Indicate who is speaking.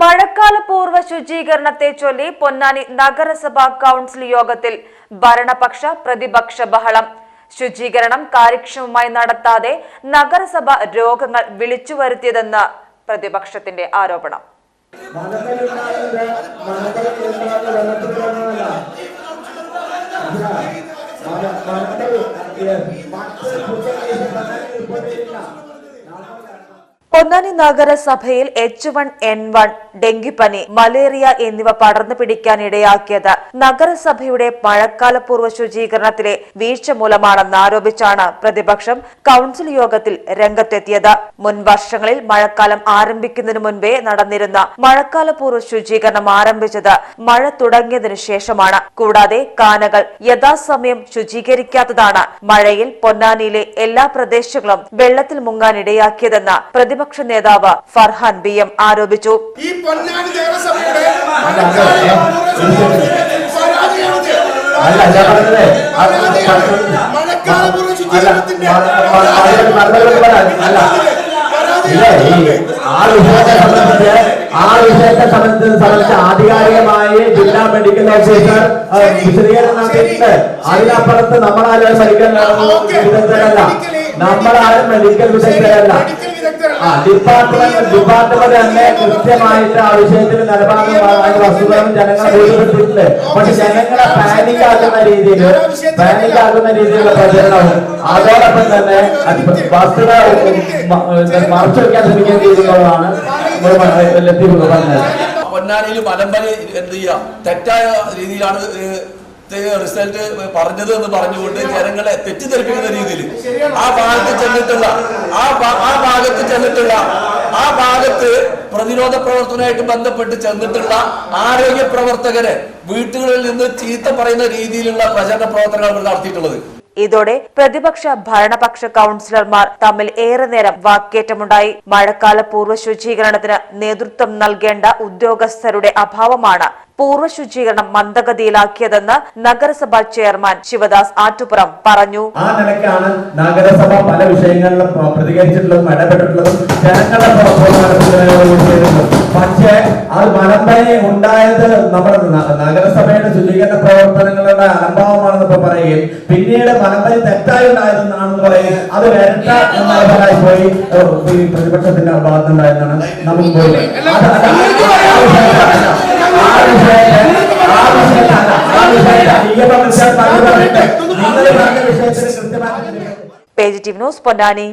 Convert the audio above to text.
Speaker 1: മഴക്കാല പൂർവ ശുചീകരണത്തെ ചൊല്ലി പൊന്നാനി നഗരസഭാ കൗൺസിൽ യോഗത്തിൽ ഭരണപക്ഷ പ്രതിപക്ഷ ബഹളം. ശുചീകരണം കാര്യക്ഷമമായി നടത്താതെ നഗരസഭ രോഗങ്ങൾ വിളിച്ചു വരുത്തിയതെന്ന് പ്രതിപക്ഷത്തിന്റെ ആരോപണം. പൊന്നാനി നഗരസഭയിൽ എച്ച് വൺ എൻ വൺ ഡെങ്കിപ്പനി മലേറിയ എന്നിവ പടർന്നു പിടിക്കാനിടയാക്കിയത് നഗരസഭയുടെ മഴക്കാലപൂർവ ശുചീകരണത്തിലെ വീഴ്ച മൂലമാണെന്ന് ആരോപിച്ചാണ് പ്രതിപക്ഷം കൌൺസിൽ യോഗത്തിൽ രംഗത്തെത്തിയത്. മുൻ വർഷങ്ങളിൽ മഴക്കാലം ആരംഭിക്കുന്നതിന് മുൻപേ നടന്നിരുന്ന മഴക്കാലപൂർവ ശുചീകരണം ആരംഭിച്ചത് മഴ തുടങ്ങിയതിനു ശേഷമാണ്. കൂടാതെ കാനകൾ യഥാസമയം ശുചീകരിക്കാത്തതാണ് മഴയിൽ പൊന്നാനിയിലെ എല്ലാ പ്രദേശങ്ങളും വെള്ളത്തിൽ മുങ്ങാനിടയാക്കിയതെന്ന് പ്രതിപക്ഷ നേതാവ് ഫർഹാൻ ബി എം ആരോപിച്ചു
Speaker 2: ഈ പൊന്നാനി നഗരസഭയുടെ
Speaker 3: ആ വിഷയത്തെ സംബന്ധിച്ച് ആ വിഷയത്തെ സംബന്ധിച്ച് സംബന്ധിച്ച് ആധികാരികമായി ജില്ലാ മെഡിക്കൽ ഓഫീസർ വിശദീകരണം നടത്തിയിട്ടുണ്ട് അതിനപ്പുറത്ത് നമ്മളാരും സഹിക്കാൻ നമ്മളാരും ആരും
Speaker 2: മെഡിക്കൽ വിദഗ്ധരല്ല.
Speaker 3: ആ ഡിപ്പാർട്ട്മെന്റ് ഡിപ്പാർട്ട്മെന്റ് തന്നെ കൃത്യമായിട്ട് ആ വിഷയത്തിൽ നിലപാടും വസ്തുതകളും ജനങ്ങളെ ബോധ്യപ്പെടുത്തിയിട്ടുണ്ട്. പക്ഷെ ജനങ്ങളെ പാനിക് ആക്കുന്ന രീതിയിൽ പാനിക് ആക്കുന്ന രീതിയിലുള്ള പ്രചരണവും അതോടൊപ്പം തന്നെ വസ്തുത മറച്ചു വെക്കാൻ ശ്രമിക്കുന്ന രീതിയിലുള്ളതാണ് ലത്തീഫ് പറഞ്ഞത്.
Speaker 4: പൊന്നാനിയിൽ മലമ്പലി എന്ത് ചെയ്യുക? തെറ്റായ രീതിയിലാണ് റിസൾട്ട് പറഞ്ഞത് എന്ന് പറഞ്ഞുകൊണ്ട് ജനങ്ങളെ തെറ്റിദ്ധരിപ്പിക്കുന്ന രീതിയിൽ ആ ഭാഗത്ത് ചെന്നിട്ടുള്ള ആ ആ ഭാഗത്ത് ചെന്നിട്ടുള്ള ആ ഭാഗത്ത് പ്രതിരോധ പ്രവർത്തനമായിട്ട് ബന്ധപ്പെട്ട് ചെന്നിട്ടുള്ള ആരോഗ്യ പ്രവർത്തകരെ വീട്ടുകളിൽ നിന്ന് ചീത്ത പറയുന്ന രീതിയിലുള്ള പ്രചരണ പ്രവർത്തനങ്ങൾ നടത്തിയിട്ടുള്ളത്.
Speaker 1: ഇതോടെ പ്രതിപക്ഷ ഭരണപക്ഷ കൌൺസിലർമാർ തമ്മിൽ ഏറെ നേരം വാക്കേറ്റമുണ്ടായി. മഴക്കാല പൂർവ ശുചീകരണത്തിന് നേതൃത്വം നൽകേണ്ട ഉദ്യോഗസ്ഥരുടെ അഭാവമാണ് പൂർവ ശുചീകരണം മന്ദഗതിയിലാക്കിയതെന്ന് നഗരസഭാ ചെയർമാൻ ശിവദാസ് ആറ്റുപുറം പറഞ്ഞു.
Speaker 3: ആ നിലയ്ക്കാണ് നഗരസഭ പല വിഷയങ്ങളിലും പ്ര- പ്രതികരിച്ചിട്ടുള്ളതും ഇടപെട്ടിട്ടുള്ളതും പക്ഷേ അത് മലമ്പനി ഉണ്ടായത് നമ്മുടെ നഗരസഭയുടെ ശുചീകരണ പ്രവർത്തനങ്ങളുടെ അലംഭാവമാണെന്ന് ഇപ്പൊ പറയുകയും പിന്നീട് മലമ്പനി തെറ്റായി ഉണ്ടായതെന്നാണെന്ന് പറയും. അത് വരട്ട എന്നതായി പോയി. പ്രതിപക്ഷത്തിന്റെ ഭാഗത്തുണ്ടായെന്നാണ് നമുക്ക് പോയി.
Speaker 1: പേജ് അത് ന്യൂസ് വിഷയത്തിലല്ല.